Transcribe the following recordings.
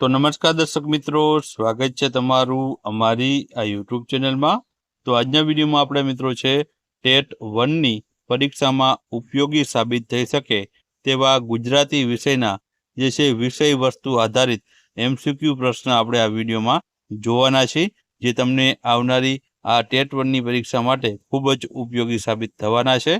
તો નમસ્કાર દર્શક મિત્રો, સ્વાગત છે તમારું અમારી આ યુટ્યુબ ચેનલમાં. તો આજના વિડીયોમાં આપણે મિત્રો છે, ટેટ વનની પરીક્ષામાં ઉપયોગી સાબિત થઈ શકે તેવા ગુજરાતી વિષયના જે છે વિષય વસ્તુ આધારિત એમસીક્યુ પ્રશ્ન આપણે આ વિડીયોમાં જોવાના છે, જે તમને આવનારી આ ટેટ વનની પરીક્ષા માટે ખૂબ જ ઉપયોગી સાબિત થવાના છે.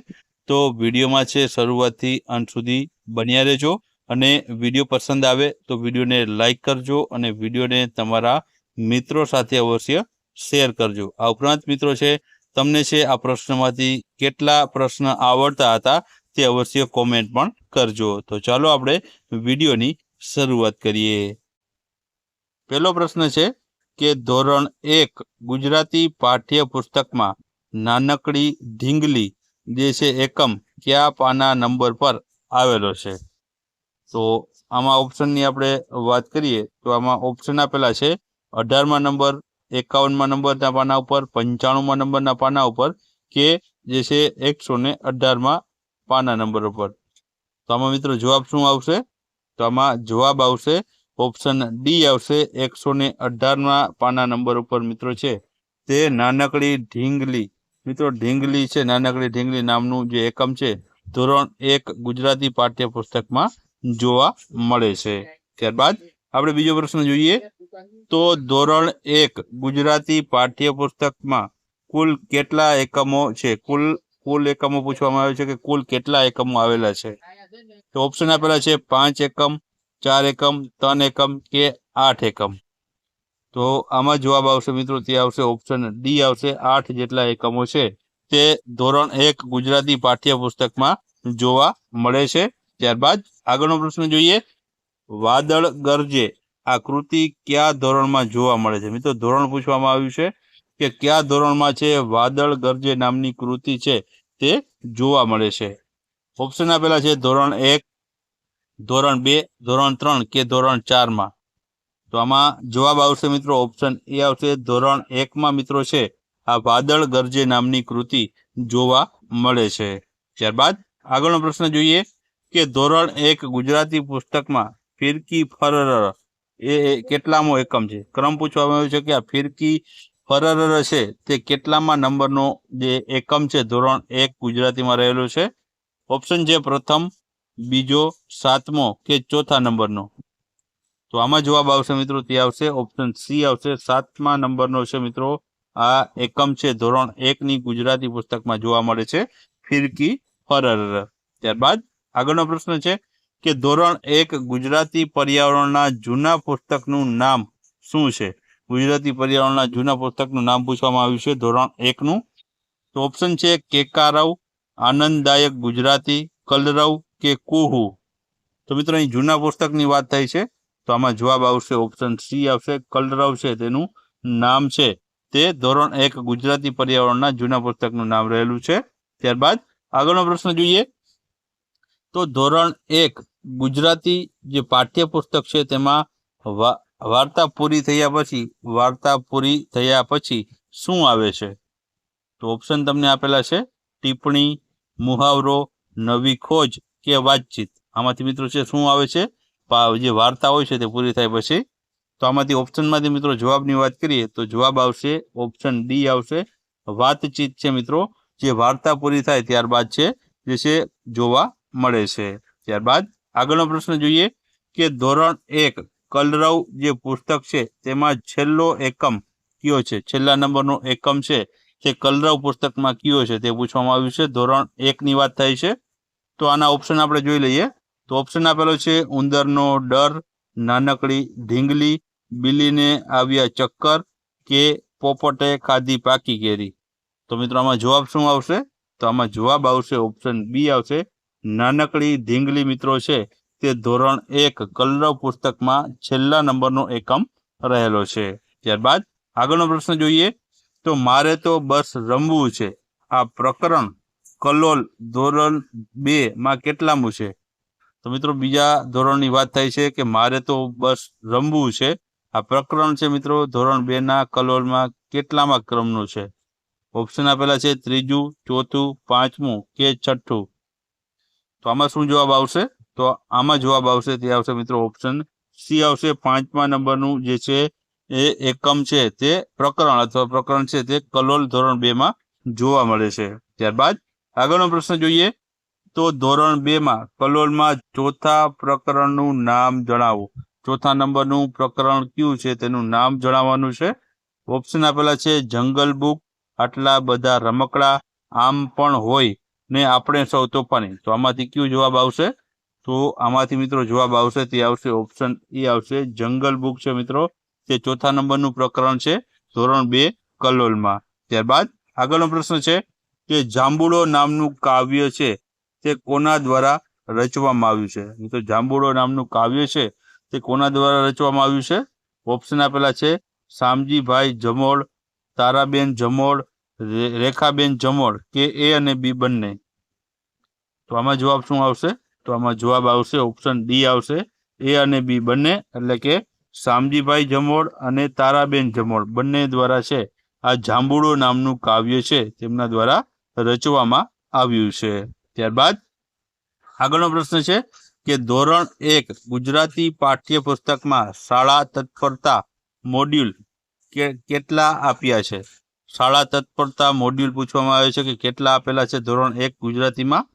તો વિડીયોમાં છે, શરૂઆતથી અંત સુધી બન્યા રહેજો. અને વીડિયો પસંદ આવે તો વિડીયોને લાઇક કરજો અને વિડીયોને તમારા મિત્રો સાથે અવશ્ય શેર કરજો. આ ઉપરાંત મિત્રો છે, તમને છે આ પ્રશ્નમાંથી કેટલા પ્રશ્ન આવડતા હતા તે અવશ્ય કોમેન્ટ પણ કરજો. તો ચાલો આપણે વિડીયોની શરૂઆત કરીએ. પહેલો પ્રશ્ન છે કે ધોરણ એક ગુજરાતી પાઠ્ય પુસ્તકમાં નાનકડી ઢીંગલી જે છે એકમ કયા પાના નંબર પર આવેલો છે? તો આમાં ઓપ્શનની આપણે વાત કરીએ, તો આમાં ઓપ્શન આપેલા છે, અઢારમાં નંબર એકાવનમાં નંબરના પાના ઉપર, પંચાણુંમાં નંબરના પાના ઉપર, કે જે છે એકસો ને અઢારમાં પાના નંબર ઉપર. તો આમાં મિત્રો જવાબ શું આવશે? તો આમાં જવાબ આવશે ઓપ્શન ડી આવશે, એકસો ને અઢારમાં પાના નંબર ઉપર મિત્રો છે. તે નાનકડી ઢીંગલી, મિત્રો ઢીંગલી છે, નાનકડી ઢીંગલી નામનું જે એકમ છે, ધોરણ એક ગુજરાતી પાઠ્ય પુસ્તકમાં જોવા મળે છે. ત્યારબાદ આપણે બીજો પ્રશ્ન જોઈએ તો ધોરણ એક ગુજરાતી પાઠ્યપુસ્તકમાં કુલ કેટલા એકમો છે? કુલ કુલ એકમો પૂછવામાં આવે છે કે કુલ કેટલા એકમો આવેલા છે? તો ઓપ્શન આપેલા છે પાંચ એકમ, ચાર એકમ, ત્રણ એકમ કે આઠ એકમ. તો આમાં જવાબ આવશે મિત્રો, તે આવશે ઓપ્શન ડી આવશે આઠ જેટલા એકમો છે તે ધોરણ એક ગુજરાતી પાઠ્યપુસ્તકમાં જોવા મળે છે. ત્યારબાદ આગળનો પ્રશ્ન જોઈએ. વાદળ ગરજે. આ કૃતિ કયા ધોરણમાં જોવા મળે છે? મિત્રો, ધોરણ પૂછવામાં આવ્યું છે કે કયા ધોરણમાં છે વાદળ ગરજે નામની કૃતિ છે તે જોવા મળે છે. ઓપ્શન આપેલા છે ધોરણ એક, ધોરણ બે, ધોરણ ત્રણ કે ધોરણ ચારમાં. તો આમાં જવાબ આવશે મિત્રો ઓપ્શન એ આવશે. ધોરણ એકમાં મિત્રો છે, આ વાદળ ગરજે નામની કૃતિ જોવા મળે છે. ત્યારબાદ આગળનો પ્રશ્ન જોઈએ. કે ધોરણ એક ગુજરાતી પુસ્તકમાં ફિરકી ફરર એ કેટલામો એકમ છે? ક્રમ પૂછવામાં આવ્યો છે કે આ ફિરકી ફરર છે તે કેટલામાં નંબરનો જે એકમ છે? ધોરણ એક ગુજરાતીમાં રહેલો છે. ઓપ્શન છે પ્રથમ, બીજો, સાતમો કે ચોથા નંબરનો. તો આમાં જવાબ આવશે મિત્રો, તે આવશે. ઓપ્શન સી આવશે. સાતમા નંબરનો છે મિત્રો, આ એકમ છે ધોરણ એકની ગુજરાતી પુસ્તકમાં જોવા મળે છે ફિરકી ફરર ત્યારબાદ આગળનો પ્રશ્ન છે કે ધોરણ એક ગુજરાતી પર્યાવરણના જૂના પુસ્તકનું નામ શું છે? ગુજરાતી પર્યાવરણના જૂના પુસ્તકનું નામ પૂછવામાં આવ્યું છે ધોરણ એકનું. તો ઓપ્શન છે કેકારવ આનંદદાયક ગુજરાતી, કલરવ કે કુહુ. તો મિત્રો અહીં જૂના પુસ્તકની વાત થઈ છે. તો આમાં જવાબ આવશે ઓપ્શન સી આવશે, કલરવ છે તેનું નામ છે. તે ધોરણ એક ગુજરાતી પર્યાવરણના જૂના પુસ્તકનું નામ રહેલું છે. ત્યારબાદ આગળનો પ્રશ્ન જોઈએ તો ધોરણ એક, ગુજરાતી જે પાઠ્યપુસ્તક છે તેમાં વાર્તા પૂરી થયા પછી, વાર્તા પૂરી થયા પછી શું આવે છે? તો ઓપ્શન તમને આપેલા છે, ટિપ્પણી, મુહાવરો, નવી ખોજ કે વાતચીત. આમાંથી મિત્રો છે શું આવે છે? જે વાર્તા હોય છે તે પૂરી થાય પછી. તો આમાંથી ઓપ્શનમાંથી મિત્રો જવાબની વાત કરીએ, તો જવાબ આવશે ઓપ્શન ડી આવશે. વાતચીત છે મિત્રો, જે વાર્તા પૂરી થાય ત્યારબાદ છે, જે છે જોવા મળે છે. ત્યારબાદ આગળનો પ્રશ્ન જોઈએ કે ધોરણ એક કલરવ જે પુસ્તક છે તેમાં છેલ્લો એકમ કયો છે? છેલ્લા નંબરનો એકમ છે તે કલરવ પુસ્તકમાં કયો છે તે પૂછવામાં આવ્યું છે. ધોરણ એકની વાત થાય છે. તો આના ઓપ્શન આપણે જોઈ લઈએ. તો ઓપ્શન આપેલો છે ઉંદરનો ડર, નાનકડી ઢીંગલી, બિલીને આવ્યા ચક્કર કે પોપટે ખાધી પાકી કેરી? તો મિત્રો આમાં જવાબ શું આવશે? તો આમાં જવાબ આવશે ઓપ્શન બી આવશે. નાનકડી ધીંગલી મિત્રો છે, તે ધોરણ એક કલરવ પુસ્તકમાં છેલ્લા નંબરનો એકમ રહેલો છે. ત્યારબાદ આગળનો પ્રશ્ન જોઈએ, તો મારે તો બસ રમવું છે. આ પ્રકરણ કલોલ ધોરણ બે માં કેટલામું છે? તો મિત્રો બીજા ધોરણની વાત થાય છે કે મારે તો બસ રમવું છે. આ પ્રકરણ છે મિત્રો ધોરણ બે ના કલોલમાં કેટલામાં ક્રમનું છે? ઓપ્શન આપેલા છે ત્રીજું, ચોથું, પાંચમું કે છઠ્ઠું? તો આમાં શું જવાબ આવશે? તો આમાં જવાબ આવશે, તે આવશે મિત્રો ઓપ્શન સી આવશે. પાંચમા નંબરનું જે છે એ એકમ છે તે પ્રકરણ અથવા પ્રકરણ છે તે કલોલ ધોરણ બે માં જોવા મળે છે. ત્યારબાદ આગળનો પ્રશ્ન જોઈએ. તો ધોરણ બે માં કલોલમાં ચોથા પ્રકરણનું નામ જણાવો. ચોથા નંબરનું પ્રકરણ કયું છે? તેનું નામ જણાવવાનું છે. ઓપ્શન આપેલા છે, જંગલ બુક, આટલા બધા રમકડા, આમ પણ હોય. ને આપણે સૌ તોફાની તો આમાંથી કયું જવાબ આવશે? તો આમાંથી મિત્રો જવાબ આવશે, તે આવશે ઓપ્શન એ આવશે જંગલ બુક છે મિત્રો. તે ચોથા નંબરનું પ્રકરણ છે, ધોરણ બે, કલોલમાં. ત્યારબાદ આગળનો પ્રશ્ન છે કે જાંબુડો નામનું કાવ્ય છે, તે કોના દ્વારા રચવામાં આવ્યું છે? મિત્રો, જાંબુડો નામનું કાવ્ય છે, તે કોના દ્વારા રચવામાં આવ્યું છે? ઓપ્શન આપેલા છે, શામજીભાઈ જમોળ તારાબેન જમોડ રે- રેખાબેન જમોડ કે, એ અને બી બંને. તો આમાં જવાબ શું આવશે? તો આમાં જવાબ આવશે ઓપ્શન ડી આવશે, એ અને બી બંને, એટલે કે શામજીભાઈ જમોડ અને તારાબેન જમોડ બંને દ્વારા છે, આ જાંબુડો નામનું કાવ્ય છે, તેમના દ્વારા રચવામાં આવ્યું છે. ત્યારબાદ આગળનો પ્રશ્ન છે કે ધોરણ એક, ગુજરાતી પાઠ્યપુસ્તકમાં શાળા તત્પરતા મોડ્યુલ કેટલા આપ્યા છે? શાળા તત્પરતા મોડ્યુલ પૂછવામાં આવે છે કે કેટલા આપેલા છે? ધોરણ એક ગુજરાતીમાં.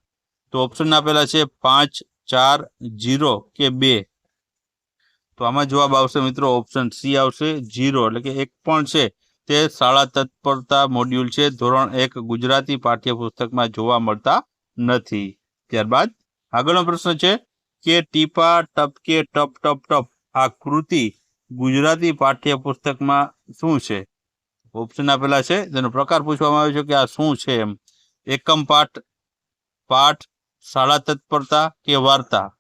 તો ઓપ્શન આપેલા છે પાંચ, ચાર, જીરો કે બે. તો આમાં જવાબ આવશે મિત્રો ઓપ્શન સી આવશે જીરો, એટલે કે એક પણ છે. તે શાળા તત્પરતા મોડ્યુલ છે. ધોરણ એક ગુજરાતી પાઠ્યપુસ્તકમાં જોવા મળતા નથી. ત્યારબાદ આગળનો પ્રશ્ન છે કે ટીપા, ટપકે, ટપ ટપ ટપ આ કૃતિ ગુજરાતી પાઠ્યપુસ્તકમાં શું છે? ઓપ્શન આપેલા છે તેનો પ્રકાર પૂછવામાં આવ્યો છે કે આ શું છે એમ. એકમ પાઠ પાઠ, શાળા તત્પરતા કે વાર્તા?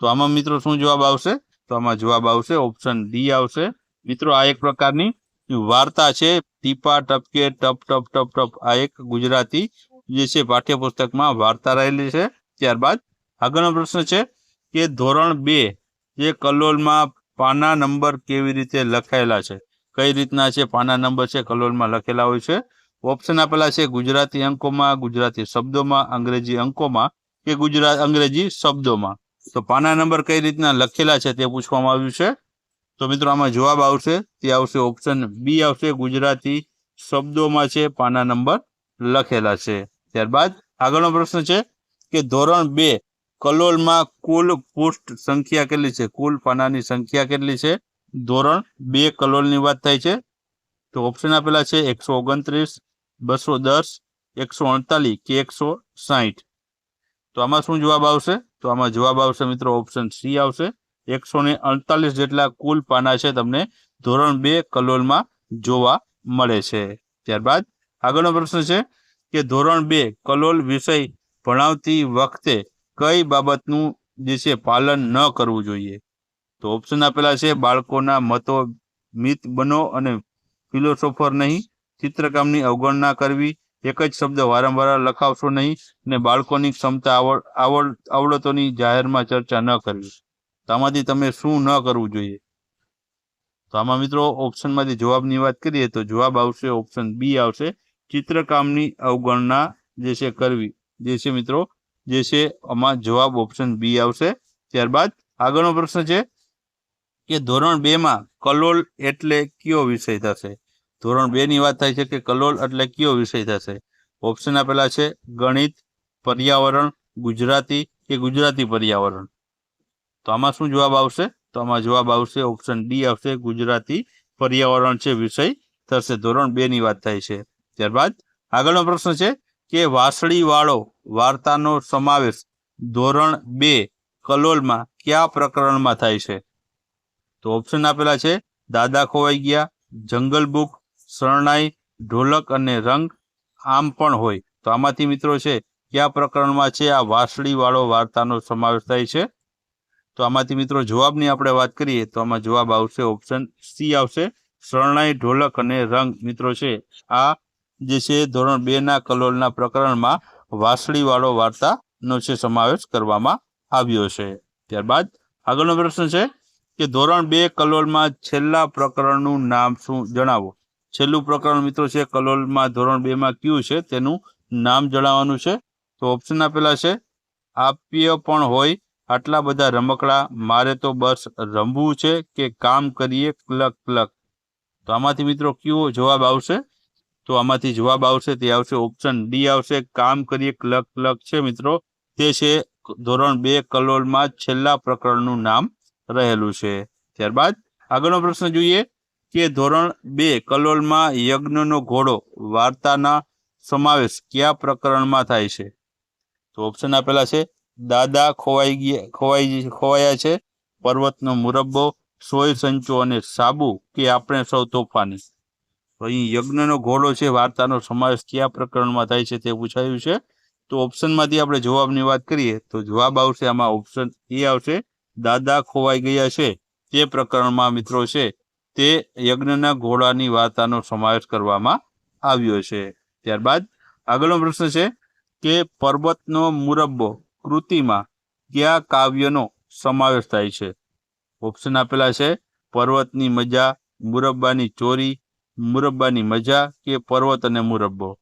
તો આમાં મિત્રો શું જવાબ આવશે? તો આમાં જવાબ આવશે, ઓપ્શન ડી આવશે. મિત્રો, આ એક પ્રકારની વાર્તા છે. ટીપા, ટપકે, ટપ ટપ ટપ ટપ. આ એક ગુજરાતી જે છે, પાઠ્યપુસ્તકમાં વાર્તા રહેલી છે. ત્યારબાદ આગળનો પ્રશ્ન છે કે ધોરણ બે જે કલોલમાં પાના નંબર કેવી રીતે લખાયેલા છે? કઈ રીતના છે, પાના નંબર છે, કલોલમાં લખેલા હોય છે. ઓપ્શન આપેલા છે ગુજરાતી અંકોમાં, ગુજરાતી શબ્દોમાં, અંગ્રેજી અંકોમાં કે ગુજરાત અંગ્રેજી શબ્દોમાં. તો પાના નંબર કઈ રીતના લખેલા છે તે પૂછવામાં આવ્યું છે. તો મિત્રો આમાં જવાબ આવશે, તે આવશે ઓપ્શન બી આવશે, ગુજરાતી શબ્દોમાં છે, પાના નંબર લખેલા છે. ત્યારબાદ આગળનો પ્રશ્ન છે કે ધોરણ બે કલોલમાં કુલ પૃષ્ઠ સંખ્યા કેટલી છે? કુલ પાનાની સંખ્યા કેટલી છે? ધોરણ બે કલોલની વાત થાય છે. તો ઓપ્શન આપેલા છે એકસો ઓગણત્રીસ, બસો દસ, એકસો અડતાલીસ કે એકસો સાહીઠ. તો આમાં શું જવાબ આવશે? તો આમાં જવાબ આવશે મિત્રો ઓપ્શન સી આવશે. એકસો ને અડતાલીસ જેટલા કુલ પાના છે તમને ધોરણ બે કલોલમાં જોવા મળે છે. ત્યારબાદ આગળનો પ્રશ્ન છે કે ધોરણ બે કલોલ વિષય ભણાવતી વખતે કઈ બાબતનું જે છે પાલન ન કરવું જોઈએ? તો ઓપ્શન આપેલા છે, બાળકોના મતો મિત બનો અને ફિલોસોફર નહીં. ચિત્રકામની અવગણના કરવી. એક જ શબ્દ વારંવાર લખાવશો નહીં અને બાળકોની ક્ષમતા આવડ આવડ, આવડતોની જાહેરમાં ચર્ચા ન કરવી. તો આમાંથી તમે શું ન કરવું જોઈએ? તો આમાં મિત્રો ઓપ્શનમાંથી જવાબની વાત કરીએ તો જવાબ આવશે ઓપ્શન બી આવશે. ચિત્રકામની અવગણના જે છે કરવી. જે છે મિત્રો, જે છે આમાં જવાબ ઓપ્શન બી આવશે. ત્યારબાદ આગળનો પ્રશ્ન છે કે ધોરણ બેમાં કલોલ એટલે કયો વિષય થશે? ધોરણ બેની વાત થાય છે કે કલોલ એટલે કયો વિષય થશે? ઓપ્શન આપેલા છે ગણિત, પર્યાવરણ, ગુજરાતી કે ગુજરાતી પર્યાવરણ. તો આમાં શું જવાબ આવશે? તો આમાં જવાબ આવશે ઓપ્શન ડી આવશે, ગુજરાતી પર્યાવરણ છે વિષય થશે. ધોરણ બે ની વાત થાય છે. ત્યારબાદ આગળનો પ્રશ્ન છે કે વાસળી વાળો વાર્તાનો સમાવેશ ધોરણ બે કલોલમાં કયા પ્રકરણમાં થાય છે? તો ઓપ્શન આપેલા છે, દાદા ખોવાઈ ગયા, જંગલ બુક, શરણાઈ, ઢોલક અને રંગ આમ પણ હોય. તો આમાંથી મિત્રો છે, કયા પ્રકરણમાં છે, આ વાસળીવાળો વાર્તાનો સમાવેશ થાય છે? તો આમાંથી મિત્રો જવાબની આપણે વાત કરીએ, તો આમાં જવાબ આવશે ઓપ્શન સી આવશે. શરણાઈ, ઢોલક અને રંગ મિત્રો છે, આ જે છે, ધોરણ બે ના કલોલના પ્રકરણમાં વાસળીવાળો વાર્તાનો છે, સમાવેશ કરવામાં આવ્યો છે. ત્યારબાદ આગળનો પ્રશ્ન છે કે ધોરણ બે કલોલમાં છેલ્લા પ્રકરણનું નામ શું? જણાવો. છેલ્લું પ્રકરણ મિત્રો છે કલોલમાં ધોરણ બે માં કયું છે? તેનું નામ જણાવવાનું છે. તો ઓપ્શન આપેલા છે. આપ્ય પણ હોય આટલા બધા રમકડા, મારે તો બસ રમવું છે કે કામ કરીએ ક્લક ક્લક. તો આમાંથી મિત્રો કયો જવાબ આવશે? તો આમાંથી જવાબ આવશે, તે આવશે ઓપ્શન ડી આવશે, કામ કરીએ ક્લક ક્લક છે મિત્રો. તે છે ધોરણ બે કલોલમાં છેલ્લા પ્રકરણનું નામ રહેલું છે. ત્યારબાદ આગળનો પ્રશ્ન જોઈએ કે ધોરણ બે કલોલમાં યજ્ઞનો ઘોડો વાર્તાના સમાવેશ કયા પ્રકરણમાં થાય છે? તો ઓપ્શન આપેલા છે, દાદા ખોવાઈ ગયા, ખોવાઈ ખોવાયા છે. પર્વતનો મુરબ્બો, સોય સંચો અને સાબુ કે આપણે સૌ તોફાની. અહીં યજ્ઞનો ઘોડો છે, વાર્તાનો સમાવેશ કયા પ્રકરણમાં થાય છે તે પૂછાયું છે. તો ઓપ્શનમાંથી આપણે જવાબની વાત કરીએ તો જવાબ આવશે આમાં ઓપ્શન એ આવશે દાદા ખોવાઈ ગયા છે. તે પ્રકરણમાં મિત્રો છે, તે યજ્ઞના ઘોડાની વાર્તાનો સમાવેશ કરવામાં આવ્યો છે. ત્યારબાદ આગળનો પ્રશ્ન છે કે પર્વતનો મુરબ્બો કૃતિમાં કયા કાવ્યનો સમાવેશ થાય છે? ઓપ્શન આપેલા છે, પર્વતની મજા, મુરબ્બાની ચોરી, મુરબ્બાની મજા કે પર્વત અને મુરબ્બો?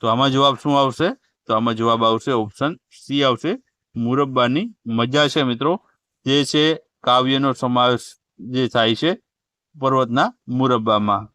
તો આમાં જવાબ શું આવશે? તો આમાં જવાબ આવશે ઓપ્શન સી આવશે, મુરબ્બાની મજા છે મિત્રો. જે છે કાવ્યનો સમાવેશ જે થાય છે પર્વતના મુરબ્બામાં.